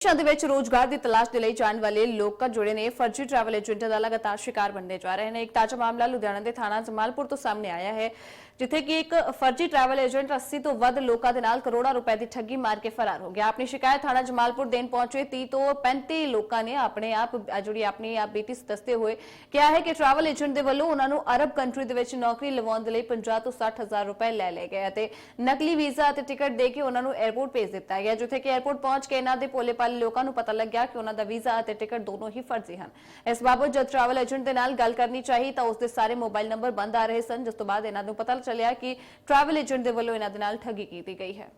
ਦੇਸ਼ਾਂ ਦੇ ਵਿੱਚ ਰੋਜ਼ਗਾਰ ਦੀ ਤਲਾਸ਼ ਦੇ ਲਈ ਜਾਣ ਵਾਲੇ ਲੋਕਾਂ ਜੁੜੇ ਨੇ ਫਰਜ਼ੀ ਟਰੈਵਲ ਏਜੰਟਾਂ ਦਾ ਲਗਾਤਾਰ ਸ਼ਿਕਾਰ ਬਣਦੇ ਜਾ ਰਹੇ ਨੇ। ਇੱਕ ਤਾਜ਼ਾ ਮਾਮਲਾ ਲੁਧਿਆਣਾ ਦੇ ਥਾਣਾ ਜਮਾਲਪੁਰ ਤੋਂ ਸਾਹਮਣੇ ਆਇਆ ਹੈ। ਜਿੱਥੇ ਕਿ ਇੱਕ ਫਰਜ਼ੀ ਟਰੈਵਲ ਏਜੰਟ 80 ਤੋਂ ਵੱਧ ਲੋਕਾਂ ਦੇ ਨਾਲ ਕਰੋੜਾਂ ਰੁਪਏ ਦੀ ਠੱਗੀ ਮਾਰ ਕੇ ਫਰਾਰ ਹੋ ਗਿਆ। ਆਪਣੀ ਸ਼ਿਕਾਇਤ ਥਾਣਾ ਜਮਾਲਪੁਰ ਦੇਣ ਪਹੁੰਚੇ 30 ਤੋਂ 35 ਲੋਕਾਂ ਨੇ ਆਪਣੇ ਆਪ ਜਿਹੜੀ ਆਪਣੀ ਆਪ ਬੀਟੀ ਦੱਸਦੇ ਹੋਏ ਕਿਹਾ ਹੈ ਕਿ ਟਰੈਵਲ ਏਜੰਟ ਦੇ ਵੱਲੋਂ ਉਹਨਾਂ ਨੂੰ ਅਰਬ ਕੰਟਰੀ ਦੇ ਵਿੱਚ ਨੌਕਰੀ ਲਵਾਉਣ ਦੇ ਲਈ 50 ਤੋਂ 60 ਹਜ਼ਾਰ ਰੁਪਏ ਲੈ ਲਏ ਗਏ ਅਤੇ ਨਕਲੀ ਵੀਜ਼ਾ ਅਤੇ ਟਿਕਟ ਦੇ ਕੇ ਉਹਨਾਂ ਨੂੰ 에ਅਰਪੋਰਟ ਭੇਜ ਦਿੱਤਾ ਗਿਆ, ਜਿੱਥੇ ਕਿ 에ਅਰਪੋਰਟ ਪਹੁੰਚ ਕੇ ਇਹਨਾਂ ਦੇ ਭੋਲੇ ਪਾਲੇ ਲੋਕਾਂ ਨੂੰ ਪਤਾ ਲੱਗਿਆ ਕਿ ਉਹਨਾਂ ਦਾ ਵੀਜ਼ਾ ਅਤੇ ਟਿਕਟ ਦੋਨੋਂ ਹੀ ਫਰਜ਼ੀ ਹਨ। ਇਸ ਬਾਬਤ ਜਦ ਟਰੈਵਲ ਏਜੰਟ ਦੇ ਨਾਲ ਗੱਲ ਕਰਨੀ ਚਾਹੀ ਤਾਂ ਉਸ ਦੇ ਸਾਰੇ ਮੋਬਾਈਲ ਨੰਬਰ ਬੰਦ ਆ ਰਹੇ ਸਨ, ਜਿਸ ਤੋਂ ਬਾਅਦ ਇਹਨਾਂ ਨੂੰ ਪਤਾ ਚੱਲਿਆ ਕਿ ਟਰੈਵਲ ਏਜੰਟ ਦੇ ਵੱਲੋਂ ਇਹਨਾਂ ਦੇ ਨਾਲ ਠੱਗੀ ਕੀਤੀ ਗਈ ਹੈ।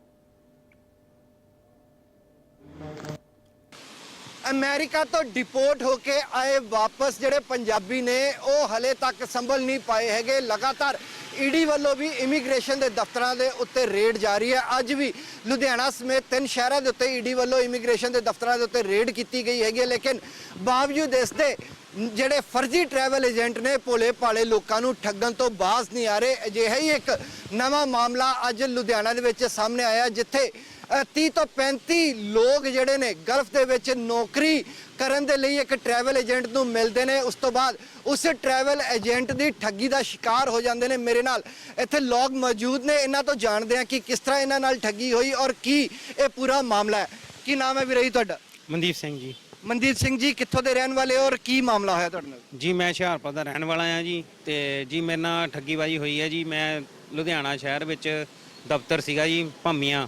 ਅਮਰੀਕਾ ਤੋਂ ਡਿਪੋਰਟ ਹੋ ਕੇ ਆਏ ਵਾਪਸ ਜਿਹੜੇ ਪੰਜਾਬੀ ਨੇ, ਉਹ ਹਲੇ ਤੱਕ ਸੰਭਲ ਨਹੀਂ ਪਾਏ ਹੈਗੇ। ਲਗਾਤਾਰ ਈਡੀ ਵੱਲੋਂ ਵੀ ਇਮੀਗ੍ਰੇਸ਼ਨ ਦੇ ਦਫ਼ਤਰਾਂ ਦੇ ਉੱਤੇ ਰੇਡ ਜਾਰੀ ਹੈ। ਅੱਜ ਵੀ ਲੁਧਿਆਣਾ ਸਮੇਤ ਤਿੰਨ ਸ਼ਹਿਰਾਂ ਦੇ ਉੱਤੇ ਈਡੀ ਵੱਲੋਂ ਇਮੀਗ੍ਰੇਸ਼ਨ ਦੇ ਦਫ਼ਤਰਾਂ ਦੇ ਉੱਤੇ ਰੇਡ ਕੀਤੀ ਗਈ ਹੈਗੀ ਹੈ। ਲੇਕਿਨ ਬਾਵਜੂਦ ਇਸ ਦੇ ਜਿਹੜੇ ਫਰਜ਼ੀ ਟਰੈਵਲ ਏਜੰਟ ਨੇ ਭੋਲੇ ਭਾਲੇ ਲੋਕਾਂ ਨੂੰ ਠੱਗਣ ਤੋਂ ਬਾਜ਼ ਨਹੀਂ ਆ ਰਹੇ ਅਜਿਹਾ ਹੀ ਇੱਕ ਨਵਾਂ ਮਾਮਲਾ ਅੱਜ ਲੁਧਿਆਣਾ ਦੇ ਵਿੱਚ ਸਾਹਮਣੇ ਆਇਆ ਜਿੱਥੇ ਅ, 30 ਤੋਂ 35 ਲੋਕ ਜਿਹੜੇ ਨੇ ਗਲਫ ਦੇ ਵਿੱਚ ਨੌਕਰੀ ਕਰਨ ਦੇ ਲਈ ਇੱਕ ਟਰੈਵਲ ਏਜੰਟ ਨੂੰ ਮਿਲਦੇ ਨੇ। ਉਸ ਤੋਂ ਬਾਅਦ ਉਸ ਟਰੈਵਲ ਏਜੰਟ ਦੀ ਠੱਗੀ ਦਾ ਸ਼ਿਕਾਰ ਹੋ ਜਾਂਦੇ ਨੇ ਮੇਰੇ ਨਾਲ। ਇੱਥੇ ਲੋਕ ਮੌਜੂਦ ਨੇ ਇਹਨਾਂ ਤੋਂ ਜਾਣਦੇ ਆ ਕਿ ਕਿਸ ਤਰ੍ਹਾਂ ਇਹਨਾਂ ਨਾਲ ਠੱਗੀ ਹੋਈ ਔਰ ਕੀ ਇਹ ਪੂਰਾ ਮਾਮਲਾ ਹੈ। ਕੀ ਨਾਮ ਹੈ ਵੀਰੇ ਜੀ ਤੁਹਾਡਾ? ਮਨਦੀਪ ਸਿੰਘ ਜੀ। ਮਨਜੀਤ ਸਿੰਘ ਜੀ, ਕਿੱਥੋਂ ਦੇ ਰਹਿਣ ਵਾਲੇ ਹੋ ਔਰ ਕੀ ਮਾਮਲਾ ਹੋਇਆ ਤੁਹਾਡੇ ਨਾਲ? ਜੀ, ਮੈਂ ਹੁਸ਼ਿਆਰਪੁਰ ਦਾ ਰਹਿਣ ਵਾਲਾ ਆ ਜੀ ਤੇ ਜੀ, ਮੇਰੇ ਨਾਲ ਠੱਗੀਬਾਜੀ ਹੋਈ ਹੈ ਜੀ। ਮੈਂ ਲੁਧਿਆਣਾ ਸ਼ਹਿਰ ਵਿੱਚ ਦਫ਼ਤਰ ਸੀਗਾ ਜੀ, ਭੰਮੀਆਂ।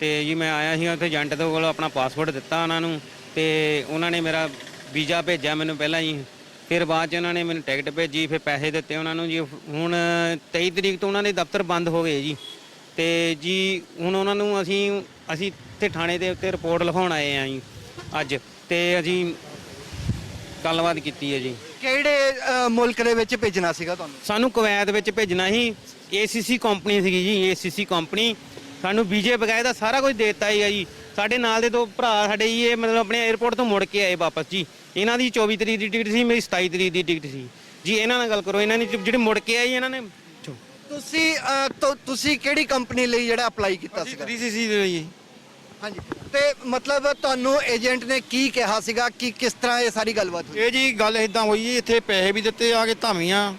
ਤੇ ਜੀ, ਮੈਂ ਆਇਆ ਸੀ ਉੱਥੇ ਏਜੰਟ ਦੇ ਕੋਲ, ਆਪਣਾ ਪਾਸਪੋਰਟ ਦਿੱਤਾ ਉਹਨਾਂ ਨੂੰ ਤੇ ਉਹਨਾਂ ਨੇ ਮੇਰਾ ਵੀਜ਼ਾ ਭੇਜਿਆ ਮੈਨੂੰ ਪਹਿਲਾਂ ਜੀ। ਫਿਰ ਬਾਅਦ ਚ ਉਹਨਾਂ ਨੇ ਮੈਨੂੰ ਟਿਕਟ ਭੇਜੀ, ਫਿਰ ਪੈਸੇ ਦਿੱਤੇ ਉਹਨਾਂ ਨੂੰ ਜੀ। ਹੁਣ 23 ਤਰੀਕ ਤੋਂ ਉਹਨਾਂ ਦੇ ਦਫ਼ਤਰ ਬੰਦ ਹੋ ਗਏ ਜੀ। ਤੇ ਜੀ, ਹੁਣ ਉਹਨਾਂ ਨੂੰ ਅਸੀਂ ਅਸੀਂ ਇੱਥੇ ਥਾਣੇ ਦੇ ਉੱਤੇ ਰਿਪੋਰਟ ਲਿਖਾਉਣ ਆਏ ਆ ਜੀ, ਅੱਜ। ਤੇ ਅਸੀਂ ਗੱਲਬਾਤ ਕੀਤੀ ਹੈ ਜੀ। ਕਿਹੜੇ ਅ, ਮੁਲਕ ਦੇ ਵਿੱਚ ਭੇਜਣਾ ਸੀਗਾ ਤੁਹਾਨੂੰ? ਸਾਨੂੰ ਕੁਵੈਤ ਵਿੱਚ ਭੇਜਣਾ ਸੀ। ਏਸੀਸੀ ਕੰਪਨੀ ਸੀਗੀ ਜੀ ਏਸੀਸੀ ਕੰਪਨੀ ਸਾਨੂੰ ਵੀਜ਼ੇ ਬਕਾਇਦਾ ਸਾਰਾ ਕੁਝ ਦਿੱਤਾ ਹੀ ਆ ਜੀ। ਸਾਡੇ ਨਾਲ ਦੇ ਦੋ ਭਰਾ ਸਾਡੇ ਜੀ ਇਹ ਮਤਲਬ ਆਪਣੇ 에어ਪੋਰਟ ਤੋਂ ਮੁੜ ਕੇ ਆਏ ਵਾਪਸ ਜੀ। ਇਹਨਾਂ ਦੀ 24 ਤਰੀਕ ਦੀ ਟਿਕਟ ਸੀ ਮੇਰੀ 27 ਤਰੀਕ ਦੀ ਟਿਕਟ ਸੀ। ਜੀ ਇਹਨਾਂ ਨਾਲ ਗੱਲ ਕਰੋ ਇਹਨਾਂ ਨੇ ਜਿਹੜੇ ਮੁੜ ਕੇ ਆਏ ਇਹਨਾਂ ਨੇ ਤੁਸੀਂ ਅ, ਤੁ- ਤੁਸੀਂ ਕਿਹੜੀ ਕੰਪਨੀ ਲਈ ਜਿਹੜਾ ਅਪਲਾਈ ਕੀਤਾ ਸੀਗਾ? ਸੀ ਜੀ। ਹਾਂਜੀ। ਤੇ ਮਤਲਬ ਤੁਹਾਨੂੰ ਏਜੰਟ ਨੇ ਕੀ ਕਿਹਾ ਸੀਗਾ? ਕਿ ਕਿਸ ਤਰ੍ਹਾਂ ਇਹ ਸਾਰੀ ਗੱਲਬਾਤ ਹੋਈ? ਇਹ ਜੀ ਗੱਲ ਇਦਾਂ ਹੋਈ ਜੀ, ਇੱਥੇ ਪੈਸੇ ਵੀ ਦਿੱਤੇ ਆ ਕੇ ਧਾਮੀਆਂ।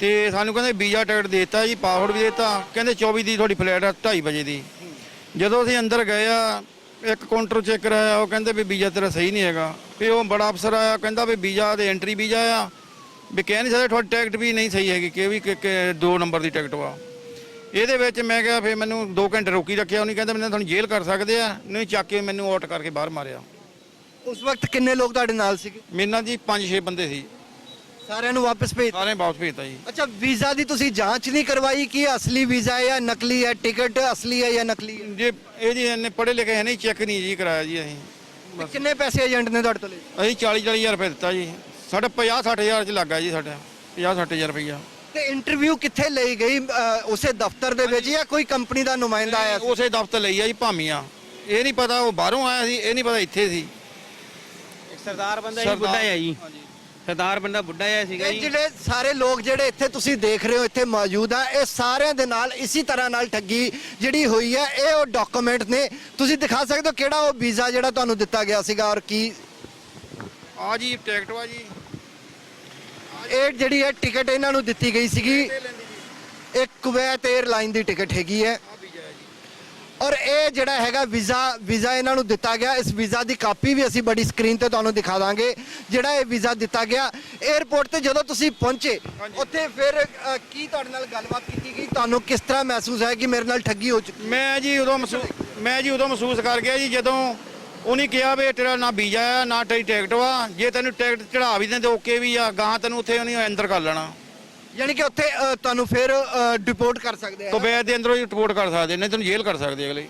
ਤੇ ਸਾਨੂੰ ਕਹਿੰਦੇ ਵੀਜ਼ਾ ਟਿਕਟ ਦਿੱਤਾ ਜੀ, ਪਾਸਪੋਰਟ ਵੀ ਦਿੱਤਾ। ਕਹਿੰਦੇ 24 ਦੀ ਤੁਹਾਡੀ ਫਲਾਈਟ ਆ 2:30 ਵਜੇ ਦੀ। ਜਦੋਂ ਅਸੀਂ ਅੰਦਰ ਗਏ ਆ, ਇੱਕ ਕਾਊਂਟਰ ਚੈੱਕ ਕਰਾਇਆ, ਉਹ ਕਹਿੰਦੇ ਵੀ ਵੀਜ਼ਾ ਤੇਰਾ ਸਹੀ ਨਹੀਂ ਹੈਗਾ। ਵੀ ਉਹ ਬੜਾ ਅਫਸਰ ਆਇਆ, ਕਹਿੰਦਾ ਵੀ ਵੀਜ਼ਾ ਦੇ ਐਂਟਰੀ ਵੀਜ਼ਾ ਆ। ਵੀ ਕਹਿ ਨਹੀਂ ਸਕਦੇ ਤੁਹਾਡੀ ਟਿਕਟ ਵੀ ਨਹੀਂ ਸਹੀ ਹੈਗੀ, ਕਿ ਵੀ ਕਿ- ਕਿ ਦੋ ਨੰਬਰ ਦੀ ਟਿਕਟ ਵਾ। ਇਹਦੇ ਵਿੱਚ ਮੈਂ ਕਿਹਾ ਫਿਰ ਮੈਨੂੰ 2 ਘੰਟੇ ਰੋਕੀ ਰੱਖਿਆ ਉਹਨੇ ਕਹਿੰਦਾ ਮੈਨੂੰ ਤੁਹਾਨੂੰ ਜੇਲ੍ਹ ਕਰ ਸਕਦੇ ਆ ਨਹੀਂ ਚੱਕ ਕੇ ਮੈਨੂੰ ਆਊਟ ਕਰਕੇ ਬਾਹਰ ਮਾਰਿਆ। ਉਸ ਵਕਤ ਕਿੰਨੇ ਲੋਕ ਤੁਹਾਡੇ ਨਾਲ ਸੀਗੇ? ਮੇਰੇ ਨਾਲ ਜੀ 5-6 ਬੰਦੇ ਸੀ। ਸਾਰਿਆਂ ਨੂੰ ਵਾਪਸ ਭੇਜ ਸਾਰੇ ਵਾਪਸ ਭੇਜਤਾ ਜੀ। ਅੱਛਾ ਵੀਜ਼ਾ ਦੀ ਤੁਸੀਂ ਜਾਂਚ ਨਹੀਂ ਕਰਵਾਈ ਕਿ ਅਸਲੀ ਵੀਜ਼ਾ ਹੈ ਜਾਂ ਨਕਲੀ ਹੈ? ਟਿਕਟ ਅਸਲੀ ਹੈ ਜਾਂ ਨਕਲੀ ਹੈ? ਜੇ ਇਹ ਜੀ ਇਹਨੇ ਪੜ੍ਹੇ ਲਿਖੇ ਹੈ ਨਹੀਂ ਚੈੱਕ ਨਹੀਂ ਜੀ ਕਰਾਇਆ ਜੀ ਅਸੀਂ। ਤੇ ਕਿੰਨੇ ਪੈਸੇ ਏਜੰਟ ਨੇ ਤੁਹਾਡੇ ਤੋਂ ਲਏ? ਅਸੀਂ 40 40000 ਰੁਪਏ ਦਿੱਤਾ ਜੀ। ਸਾਡਾ 50 60000 ਚ ਲੱਗਾ ਜੀ ਸਾਡਾ। 50 60000 ਰੁਪਈਆ। ਤੇ ਇੰਟਰਵਿਊ ਕਿੱਥੇ ਲਈ ਗਈ? ਅ, ਉਸੇ ਦਫ਼ਤਰ ਦੇ ਵਿੱਚ ਜਾਂ ਕੋਈ ਕੰਪਨੀ ਦਾ ਨੁਮਾਇੰਦਾ ਆਇਆ ਸੀ? ਉਸੇ ਦਫ਼ਤਰ ਲਈ ਆ ਜੀ ਭਾਮੀਆਂ। ਇਹ ਨਹੀਂ ਪਤਾ ਉਹ ਬਾਹਰੋਂ ਆਇਆ ਸੀ ਇਹ ਨਹੀਂ ਪਤਾ ਇੱਥੇ ਸੀ। ਇੱਕ ਸਰਦਾਰ ਬੰਦਾ ਜੀ ਸਰਦਾਰ- ਬੁੱਢਾ ਆ ਜੀ। ਸਰਦਾਰ ਬੰਦਾ ਬੁੱਢਾ ਆ ਸੀਗਾ ਇਹ ਜੀ। ਜਿਹੜੇ ਸਾਰੇ ਲੋਕ ਜਿਹੜੇ ਇੱਥੇ ਤੁਸੀਂ ਦੇਖ ਰਹੇ ਹੋ ਇੱਥੇ ਮੌਜੂਦ ਆ ਇਹ ਸਾਰਿਆਂ ਦੇ ਨਾਲ ਇਸੇ ਤਰ੍ਹਾਂ ਨਾਲ ਠੱਗੀ ਜਿਹੜੀ ਹੋਈ ਹੈ ਇਹ ਉਹ ਡਾਕੂਮੈਂਟ ਨੇ। ਤੁਸੀਂ ਦਿਖਾ ਸਕਦੇ ਹੋ ਕਿਹੜਾ ਉਹ ਵੀਜ਼ਾ ਜਿਹੜਾ ਤੁਹਾਨੂੰ ਦਿੱਤਾ ਗਿਆ ਸੀਗਾ ਔਰ ਕੀ? ਆ ਜੀ ਟਿਕਟ ਵਾ ਜੀ। ਇਹ ਜਿਹੜੀ ਹੈ ਟਿਕਟ ਇਹਨਾਂ ਨੂੰ ਦਿੱਤੀ ਗਈ ਸੀਗੀ ਇਹ ਕੁਵੈਤ 에ਅਰਲਾਈਨ ਦੀ ਟਿਕਟ ਹੈਗੀ ਹੈ। ਔਰ ਇਹ ਜਿਹੜਾ ਹੈਗਾ ਵੀਜ਼ਾ ਵੀਜ਼ਾ ਇਹਨਾਂ ਨੂੰ ਦਿੱਤਾ ਗਿਆ। ਇਸ ਵੀਜ਼ਾ ਦੀ ਕਾਪੀ ਵੀ ਅਸੀਂ ਬੜੀ ਸਕਰੀਨ ਤੇ ਤੁਹਾਨੂੰ ਦਿਖਾ ਦਾਂਗੇ। ਜਿਹੜਾ ਇਹ ਵੀਜ਼ਾ ਦਿੱਤਾ ਗਿਆ 에ਅਰਪੋਰਟ ਤੇ ਜਦੋਂ ਤੁਸੀਂ ਪਹੁੰਚੇ ਉੱਥੇ ਫਿਰ ਅ, ਕੀ ਤੁਹਾਡੇ ਨਾਲ ਗੱਲਬਾਤ ਕੀਤੀ ਗਈ? ਤੁਹਾਨੂੰ ਕਿਸ ਤਰ੍ਹਾਂ ਮਹਿਸੂਸ ਹੈ ਕਿ ਮੇਰੇ ਨਾਲ ਠੱਗੀ ਹੋ ਚੁੱਕੀ ਮੈਂ ਜੀ ਉਦੋਂ ਮਹਿਸੂਸ ਮੈਂ ਜੀ ਉਦੋਂ ਮਹਿਸੂਸ ਕਰ ਗਿਆ ਜੀ ਜਦੋਂ ਉਹਨੇ ਕਿਹਾ ਵੀ ਤੇਰਾ ਨਾ ਵੀਜ਼ਾ ਆ ਨਾ ਤੇਰੀ ਟਿਕਟ ਵਾ। ਜੇ ਤੈਨੂੰ ਟਿਕਟ ਚੜਾ ਵੀ ਦਿੰਦੇ ਓਕੇ ਵੀ ਆ ਗਾਂ ਤੈਨੂੰ ਉੱਥੇ ਉਹਨੇ ਅੰਦਰ ਕਰ ਲੈਣਾ। ਯਾਨੀ ਕਿ ਉੱਥੇ ਅ, ਤੁਹਾਨੂੰ ਫਿਰ ਡਿਪੋਰਟ ਕਰ ਸਕਦੇ ਆ। ਕੁਬੈਤ ਦੇ ਅੰਦਰੋਂ ਹੀ ਰਿਪੋਰਟ ਕਰ ਸਕਦੇ ਨਹੀਂ ਤੈਨੂੰ ਜੇਲ੍ਹ ਕਰ ਸਕਦੇ ਅਗਲੇ।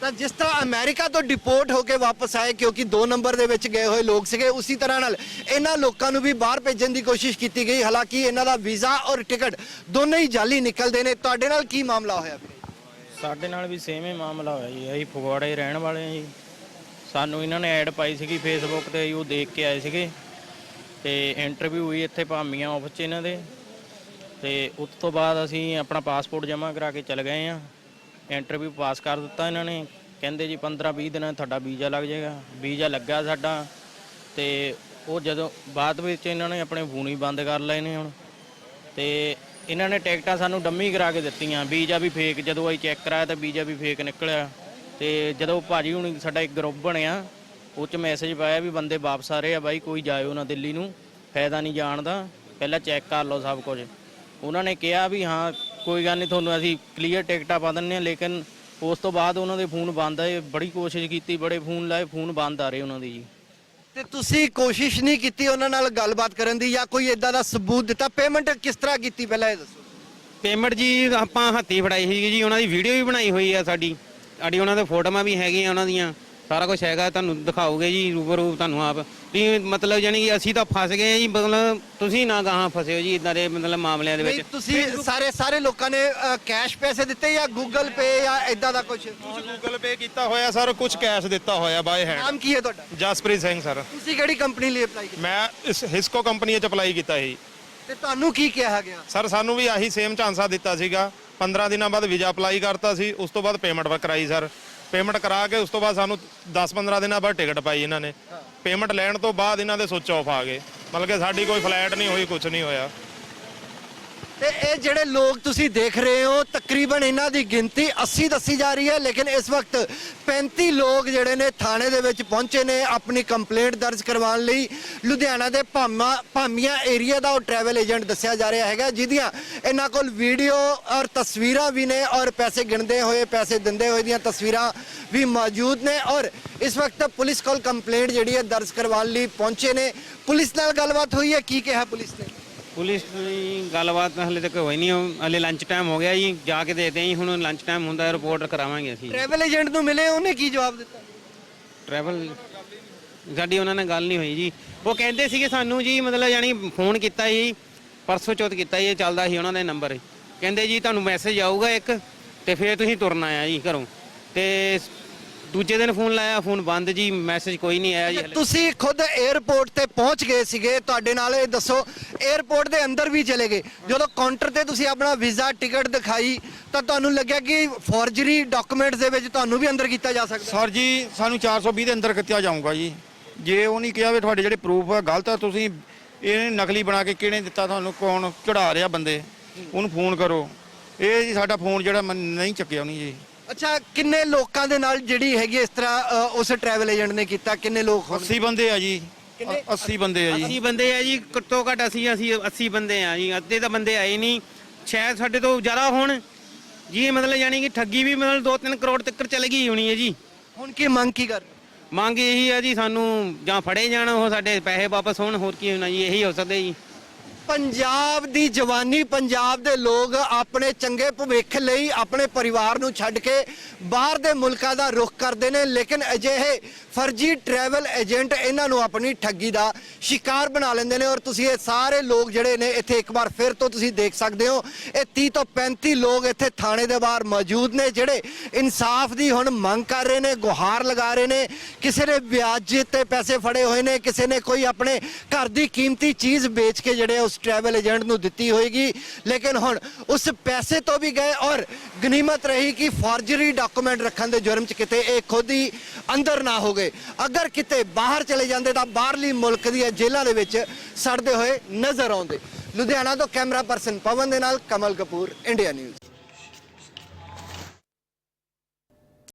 ਤਾਂ ਜਿਸ ਤਰ੍ਹਾਂ ਅਮਰੀਕਾ ਤੋਂ ਡਿਪੋਰਟ ਹੋ ਕੇ ਵਾਪਸ ਆਏ ਕਿਉਂਕਿ 2 ਨੰਬਰ ਦੇ ਵਿੱਚ ਗਏ ਹੋਏ ਲੋਕ ਸੀਗੇ ਉਸੇ ਤਰ੍ਹਾਂ ਨਾਲ ਇਹਨਾਂ ਲੋਕਾਂ ਨੂੰ ਵੀ ਬਾਹਰ ਭੇਜਣ ਦੀ ਕੋਸ਼ਿਸ਼ ਕੀਤੀ ਗਈ। ਹਾਲਾਂਕਿ ਇਹਨਾਂ ਦਾ ਵੀਜ਼ਾ ਔਰ ਟਿਕਟ ਦੋਨੋਂ ਹੀ ਜਾਲੀ ਨਿਕਲਦੇ ਨੇ। ਤੁਹਾਡੇ ਨਾਲ ਕੀ ਮਾਮਲਾ ਹੋਇਆ ਵੀਰੇ? ਸਾਡੇ ਨਾਲ ਵੀ ਸੇਮ ਹੀ ਮਾਮਲਾ ਹੋਇਆ ਜੀ। ਅਸੀਂ ਫਗਵਾੜੇ ਰਹਿਣ ਵਾਲੇ ਹਾਂ ਜੀ। ਸਾਨੂੰ ਇਹਨਾਂ ਨੇ ਐਡ ਪਾਈ ਸੀਗੀ ਫੇਸਬੁੱਕ ਤੇ, ਉਹ ਦੇਖ ਕੇ ਆਏ ਸੀਗੇ। ਤੇ ਇੰਟਰਵਿਊ ਹੋਈ ਇੱਥੇ ਭਾਮੀਆਂ ਆਫਿਸ 'ਚ ਇਹਨਾਂ ਦੇ। ਤੇ ਉਸ ਤੋਂ ਬਾਅਦ ਅਸੀਂ ਆਪਣਾ ਪਾਸਪੋਰਟ ਜਮ੍ਹਾਂ ਕਰਾ ਕੇ ਚਲੇ ਗਏ ਆ ਇੰਟਰਵਿਊ ਪਾਸ ਕਰ ਦਿੱਤਾ ਇਹਨਾਂ ਨੇ। ਕਹਿੰਦੇ ਜੀ 15 20 ਦਿਨਾਂ ਤੁਹਾਡਾ ਵੀਜ਼ਾ ਲੱਗ ਜਾਏਗਾ। ਵੀਜ਼ਾ ਲੱਗਾ ਸਾਡਾ। ਤੇ ਉਹ ਜਦੋਂ ਬਾਅਦ ਵਿੱਚ ਇਹਨਾਂ ਨੇ ਆਪਣੇ ਫੋਨ ਹੀ ਬੰਦ ਕਰ ਲਏ ਨੇ ਹੁਣ। ਤੇ ਇਹਨਾਂ ਨੇ ਟਿਕਟਾਂ ਸਾਨੂੰ ਡੰਮੀ ਕਰਾ ਕੇ ਦਿੱਤੀਆਂ। ਵੀਜ਼ਾ ਵੀ ਫੇਕ ਜਦੋਂ ਅਸੀਂ ਚੈੱਕ ਕਰਾਇਆ ਤਾਂ ਵੀਜ਼ਾ ਵੀ ਫੇਕ ਨਿਕਲਿਆ। ਤੇ ਜਦੋਂ ਭਾਜੀ ਹੁਣ ਸਾਡਾ ਇੱਕ ਗਰੁੱਪ ਬਣਿਆ ਉਹ ਚ ਮੈਸੇਜ ਪਾਇਆ ਵੀ ਬੰਦੇ ਵਾਪਸ ਆ ਰਹੇ ਆ ਬਾਈ ਕੋਈ ਜਾਇਓ ਨਾ ਦਿੱਲੀ ਨੂੰ ਫਾਇਦਾ ਨਹੀਂ ਜਾਣ ਦਾ ਪਹਿਲਾਂ ਚੈੱਕ ਕਰ ਲਓ ਸਭ ਕੁਝ। ਉਹਨਾਂ ਨੇ ਕਿਹਾ ਵੀ ਹਾਂ ਕੋਈ ਗੱਲ ਨਹੀਂ ਤੁਹਾਨੂੰ ਅਸੀਂ ਕਲੀਅਰ ਟਿਕਟਾਂ ਪਾ ਦਿੰਨੇ ਆ ਲੇਕਿਨ ਉਸ ਤੋਂ ਬਾਅਦ ਉਹਨਾਂ ਦੇ ਫੋਨ ਬੰਦ ਆਏ ਬੜੀ ਕੋਸ਼ਿਸ਼ ਕੀਤੀ ਬੜੇ ਫੋਨ ਲਾਏ ਫੋਨ ਬੰਦ ਆ ਰਹੇ ਉਹਨਾਂ ਦੇ ਜੀ। ਤੇ ਤੁਸੀਂ ਕੋਸ਼ਿਸ਼ ਨਹੀਂ ਕੀਤੀ ਉਹਨਾਂ ਨਾਲ ਗੱਲਬਾਤ ਕਰਨ ਦੀ ਜਾਂ ਕੋਈ ਇਦਾਂ ਦਾ ਸਬੂਤ ਦਿੱਤਾ? ਪੇਮੈਂਟ ਕਿਸ ਤਰ੍ਹਾਂ ਕੀਤੀ ਪਹਿਲਾਂ ਇਹ ਦੱਸੋ? ਪੇਮੈਂਟ ਜੀ ਆਪਾਂ ਹੱਥੀ ਫੜਾਈ ਸੀ ਜੀ ਉਹਨਾਂ ਦੀ ਵੀਡੀਓ ਵੀ ਬਣਾਈ ਹੋਈ ਆ ਸਾਡੀ। ਸਾਡੀ ਉਹਨਾਂ ਦੇ ਫੋਟੋਆਂ ਵੀ ਹੈਗੀਆਂ ਉਹਨਾਂ ਦੀਆਂ। ਸਾਰਾ ਕੁਝ ਹੈਗਾ ਤੁਹਾਨੂੰ ਦਿਖਾਓਗੇ ਜੀ ਰੂਬਰੂ ਤੁਹਾਨੂੰ ਆਪ। ਵੀ ਮਤਲਬ ਯਾਨੀ ਕਿ ਅਸੀਂ ਤਾਂ ਫਸ ਗਏ ਆ ਜੀ ਮਤਲਬ ਤੁਸੀਂ ਨਾ ਗਾਹਾਂ ਫਸਿਓ ਜੀ ਇਦਾਂ ਦੇ ਮਤਲਬ ਮਾਮਲਿਆਂ ਦੇ ਨਹੀਂ ਵਿੱਚ। ਤੁਸੀਂ ਸਾਰੇ ਸਾਰੇ ਲੋਕਾਂ ਨੇ ਕੈਸ਼ ਪੈਸੇ ਦਿੱਤੇ ਜਾਂ ਗੂਗਲ ਪੇ ਜਾਂ ਇਦਾਂ ਦਾ ਕੁਝ ਗੂਗਲ ਪੇ ਕੀਤਾ ਹੋਇਆ ਸਰ ਕੁਝ ਕੈਸ਼ ਦਿੱਤਾ ਹੋਇਆ ਬਾਏ ਹੈਂਡ ਨਾਮ ਕੀ ਹੈ ਤੁਹਾਡਾ? ਜਸਪ੍ਰੀਤ ਸਿੰਘ ਸਰ ਤੁਸੀਂ ਕਿਹੜੀ ਕੰਪਨੀ ਲਈ ਅਪਲਾਈ ਕੀਤਾ? ਮੈਂ ਇਸ ਹਿਸਕੋ ਕੰਪਨੀ 'ਚ ਅਪਲਾਈ ਕੀਤਾ ਸੀ। ਤੇ ਤੁਹਾਨੂੰ ਕੀ ਕਿਹਾ ਗਿਆ? ਸਰ ਸਾਨੂੰ ਵੀ ਆਹੀ ਸੇਮ ਚਾਂਸਾ ਦਿੱਤਾ ਸੀਗਾ। 15 ਦਿਨਾਂ ਬਾਅਦ ਵੀਜ਼ਾ ਅਪਲਾਈ ਕਰਤਾ ਸੀ, ਉਸ ਤੋਂ ਬਾਅਦ ਪੇਮੈਂਟ ਕਰਾਈ ਸਰ। ਪੇਮੈਂਟ ਕਰਾ ਕੇ ਉਸ ਤੋਂ ਬਾਅਦ ਸਾਨੂੰ 10-15 ਦਿਨਾਂ ਬਾਅਦ ਟਿਕਟ ਪਾਈ ਇਹਨਾਂ ਨੇ। ਪੇਮੈਂਟ ਲੈਣ ਤੋਂ ਬਾਅਦ ਇਹਨਾਂ ਦੇ ਸੁੱਚ ਆਫ ਆ ਗਏ। ਮਤਲਬ ਕਿ ਸਾਡੀ ਕੋਈ ਫਲੈਟ ਨਹੀਂ ਹੋਈ ਕੁਝ ਨਹੀਂ ਹੋਇਆ। ਤੇ ਇਹ ਜਿਹੜੇ ਲੋਕ ਤੁਸੀਂ ਦੇਖ ਰਹੇ ਹੋ, ਤਕਰੀਬਨ ਇਹਨਾਂ ਦੀ ਗਿਣਤੀ 80 ਦੱਸੀ ਜਾ ਰਹੀ ਹੈ, ਲੇਕਿਨ ਇਸ ਵਕਤ 35 ਲੋਕ ਜਿਹੜੇ ਨੇ ਥਾਣੇ ਦੇ ਵਿੱਚ ਪਹੁੰਚੇ ਨੇ ਆਪਣੀ ਕੰਪਲੇਂਟ ਦਰਜ ਕਰਵਾਉਣ ਲਈ। ਲੁਧਿਆਣਾ ਦੇ ਭਾਮਾ ਭਾਮੀਆਂ ਏਰੀਆ ਦਾ ਉਹ ਟਰੈਵਲ ਏਜੰਟ ਦੱਸਿਆ ਜਾ ਰਿਹਾ ਹੈਗਾ, ਜਿਹਦੀਆਂ ਇਹਨਾਂ ਕੋਲ ਵੀਡੀਓ ਔਰ ਤਸਵੀਰਾਂ ਵੀ ਨੇ ਔਰ ਪੈਸੇ ਗਿਣਦੇ ਹੋਏ, ਪੈਸੇ ਦਿੰਦੇ ਹੋਏ ਦੀਆਂ ਤਸਵੀਰਾਂ ਵੀ ਮੌਜੂਦ ਨੇ ਔਰ ਇਸ ਵਕਤ ਪੁਲਿਸ ਕੋਲ ਕੰਪਲੇਂਟ ਜਿਹੜੀ ਹੈ ਦਰਜ ਕਰਵਾਉਣ ਲਈ ਪਹੁੰਚੇ ਨੇ। ਪੁਲਿਸ ਨਾਲ ਗੱਲਬਾਤ ਹੋਈ ਹੈ, ਕੀ ਕਿਹਾ ਪੁਲਿਸ ਨੇ? ਪੁਲਿਸ ਦੀ ਗੱਲਬਾਤ ਹਲੇ ਤੱਕ ਹੋਈ ਨਹੀਂ ਹਲੇ ਲੰਚ ਟਾਈਮ ਹੋ ਗਿਆ ਜੀ ਜਾ ਕੇ ਦੇਖਦੇ ਹਾਂ ਜੀ ਹੁਣ ਲੰਚ ਟਾਈਮ ਹੁੰਦਾ ਰਿਪੋਰਟ ਕਰਾਵਾਂਗੇ ਅਸੀਂ। ਟਰੈਵਲ ਏਜੰਟ ਨੂੰ ਮਿਲੇ ਉਹਨੇ ਕੀ ਜਵਾਬ ਦਿੱਤਾ? ਟਰੈਵਲ ਸਾਡੀ ਉਹਨਾਂ ਨਾਲ ਗੱਲ ਨਹੀਂ ਹੋਈ ਜੀ। ਉਹ ਕਹਿੰਦੇ ਸੀਗੇ ਸਾਨੂੰ ਜੀ ਮਤਲਬ ਯਾਨੀ ਫੋਨ ਕੀਤਾ ਜੀ ਪਰਸੋਂ ਚੌਥ ਕੀਤਾ ਜੀ ਚੱਲਦਾ ਸੀ ਉਹਨਾਂ ਦਾ ਨੰਬਰ ਕਹਿੰਦੇ ਜੀ ਤੁਹਾਨੂੰ ਮੈਸੇਜ ਆਊਗਾ ਇੱਕ ਤੇ ਫਿਰ ਤੁਸੀਂ ਤੁਰਨਾ ਆ ਜੀ ਘਰੋਂ। ਤੇ ਦੂਜੇ ਦਿਨ ਫੋਨ ਲਾਇਆ ਫੋਨ ਬੰਦ ਜੀ ਮੈਸੇਜ ਕੋਈ ਨਹੀਂ ਆਇਆ ਜੀ ਹਲੇ। ਤੁਸੀਂ ਖੁਦ 에ਅਰਪੋਰਟ ਤੇ ਪਹੁੰਚ ਗਏ ਸੀਗੇ ਤੁਹਾਡੇ ਨਾਲ ਇਹ ਦੱਸੋ 에ਅਰਪੋਰਟ ਦੇ ਅੰਦਰ ਵੀ ਚਲੇ ਗਏ। ਜਦੋਂ ਕਾਊਂਟਰ ਤੇ ਤੁਸੀਂ ਆਪਣਾ ਵੀਜ਼ਾ ਟਿਕਟ ਦਿਖਾਈ ਤਾਂ ਤੁਹਾਨੂੰ ਲੱਗਿਆ ਕਿ ਫੋਰਜਰੀ ਡਾਕੂਮੈਂਟਸ ਦੇ ਵਿੱਚ ਤੁਹਾਨੂੰ ਵੀ ਅੰਦਰ ਕੀਤਾ ਜਾ ਸਕਦਾ? ਸਰ ਜੀ ਸਾਨੂੰ 420 ਦੇ ਅੰਦਰ ਕਿੱਥਾ ਜਾਊਗਾ ਜੀ। ਜੇ ਉਹ ਨਹੀਂ ਕਿਹਾ ਵੀ ਤੁਹਾਡੇ ਜਿਹੜੇ ਪ੍ਰੂਫ ਆ ਗਲਤ ਆ ਤੁਸੀਂ ਇਹ ਨਕਲੀ ਬਣਾ ਕੇ ਕਿਹਨੇ ਦਿੱਤਾ ਤੁਹਾਨੂੰ ਕੌਣ ਚੜਾ ਰਿਹਾ ਬੰਦੇ? ਉਹਨੂੰ ਫੋਨ ਕਰੋ। ਇਹ ਜੀ ਸਾਡਾ ਫੋਨ ਜਿਹੜਾ ਮੈਂ ਨਹੀਂ ਚੱਕਿਆ ਉਹਨੇ ਜੀ। ਅੱਛਾ ਕਿੰਨੇ ਲੋਕਾਂ ਦੇ ਨਾਲ ਜਿਹੜੀ ਹੈਗੀ ਇਸ ਤਰ੍ਹਾਂ ਅ, ਉਸ ਟਰੈਵਲ ਏਜੰਟ ਨੇ ਕੀਤਾ? ਕਿੰਨੇ ਲੋਕ ਹੋਣ 80 ਬੰਦੇ ਆ ਜੀ। 80 ਬੰਦੇ ਆ ਜੀ। 80 ਬੰਦੇ ਆ ਜੀ ਘੱਟੋ ਘੱਟ ਅਸੀਂ ਅਸੀਂ 80 ਬੰਦੇ ਆ ਜੀ। ਅੱਧੇ ਤਾਂ ਬੰਦੇ ਆਏ ਨਹੀਂ। ਸ਼ਾਇਦ ਸਾਡੇ ਤੋਂ ਜ਼ਿਆਦਾ ਹੋਣ। ਜੀ ਮਤਲਬ ਯਾਨੀ ਕਿ ਠੱਗੀ ਵੀ ਮਤਲਬ 2-3 ਕਰੋੜ ਤੱਕ ਚਲ ਗਈ ਹੋਣੀ ਹੈ ਜੀ। ਹੁਣ ਕੀ ਮੰਗ ਕੀ ਕਰ ਮੰਗ ਇਹੀ ਹੈ ਜੀ ਸਾਨੂੰ ਜਾਂ ਫੜੇ ਜਾਣ ਉਹ ਸਾਡੇ ਪੈਸੇ ਵਾਪਸ ਹੋਣ ਹੋਰ ਕੀ ਹੋਣਾ ਜੀ ਇਹੀ ਹੋ ਸਕਦਾ ਜੀ। ਪੰਜਾਬ ਦੀ ਜਵਾਨੀ, ਪੰਜਾਬ ਦੇ ਲੋਕ ਆਪਣੇ ਚੰਗੇ ਭਵਿੱਖ ਲਈ ਆਪਣੇ ਪਰਿਵਾਰ ਨੂੰ ਛੱਡ ਕੇ ਬਾਹਰ ਦੇ ਮੁਲਕਾਂ ਦਾ ਰੁਖ ਕਰਦੇ ਨੇ, ਲੇਕਿਨ ਅਜਿਹੇ ਫਰਜ਼ੀ ਟਰੈਵਲ ਏਜੰਟ ਇਹਨਾਂ ਨੂੰ ਆਪਣੀ ਠੱਗੀ ਦਾ ਸ਼ਿਕਾਰ ਬਣਾ ਲੈਂਦੇ ਨੇ ਔਰ ਤੁਸੀਂ ਇਹ ਸਾਰੇ ਲੋਕ ਜਿਹੜੇ ਨੇ ਇੱਥੇ ਇੱਕ ਵਾਰ ਫਿਰ ਤੋਂ ਤੁਸੀਂ ਦੇਖ ਸਕਦੇ ਹੋ, ਇਹ 30 ਤੋਂ 35 ਲੋਕ ਇੱਥੇ ਥਾਣੇ ਦੇ ਬਾਹਰ ਮੌਜੂਦ ਨੇ, ਜਿਹੜੇ ਇਨਸਾਫ ਦੀ ਹੁਣ ਮੰਗ ਕਰ ਰਹੇ ਨੇ, ਗੁਹਾਰ ਲਗਾ ਰਹੇ ਨੇ, ਕਿਸੇ ਨੇ ਵਿਆਜ ਤੇ ਪੈਸੇ ਫੜੇ ਹੋਏ ਨੇ, ਕਿਸੇ ਨੇ ਕੋਈ ਆਪਣੇ ਘਰ ਦੀ ਕੀਮਤੀ ਚੀਜ਼ ਵੇਚ ਕੇ ਜਿਹੜੇ ਉਸ ਉਸ ਟਰੈਵਲ ਏਜੰਟ ਨੂੰ ਦਿੱਤੀ ਹੋਏਗੀ। ਲੇਕਿਨ ਹੁਣ ਉਸ ਪੈਸੇ ਤੋਂ ਵੀ ਗਏ ਔਰ ਗਨੀਮਤ ਰਹੀ ਕਿ ਫੋਰਜਰੀ ਡਾਕੂਮੈਂਟ ਰੱਖਣ ਦੇ ਜੁਰਮ 'ਚ ਕਿਤੇ ਇਹ ਖੁਦ ਹੀ ਅੰਦਰ ਨਾ ਹੋ ਗਏ। ਅਗਰ ਕਿਤੇ ਬਾਹਰ ਚਲੇ ਜਾਂਦੇ ਤਾਂ ਬਾਹਰਲੀ ਮੁਲਕ ਦੀਆਂ ਜੇਲ੍ਹਾਂ ਦੇ ਵਿੱਚ ਸੜਦੇ ਹੋਏ ਨਜ਼ਰ ਆਉਂਦੇ। ਲੁਧਿਆਣਾ ਤੋਂ ਕੈਮਰਾ ਪਰਸਨ ਪਵਨ ਦੇ ਨਾਲ ਕਮਲ ਕਪੂਰ ਇੰਡੀਆ ਨਿਊਜ਼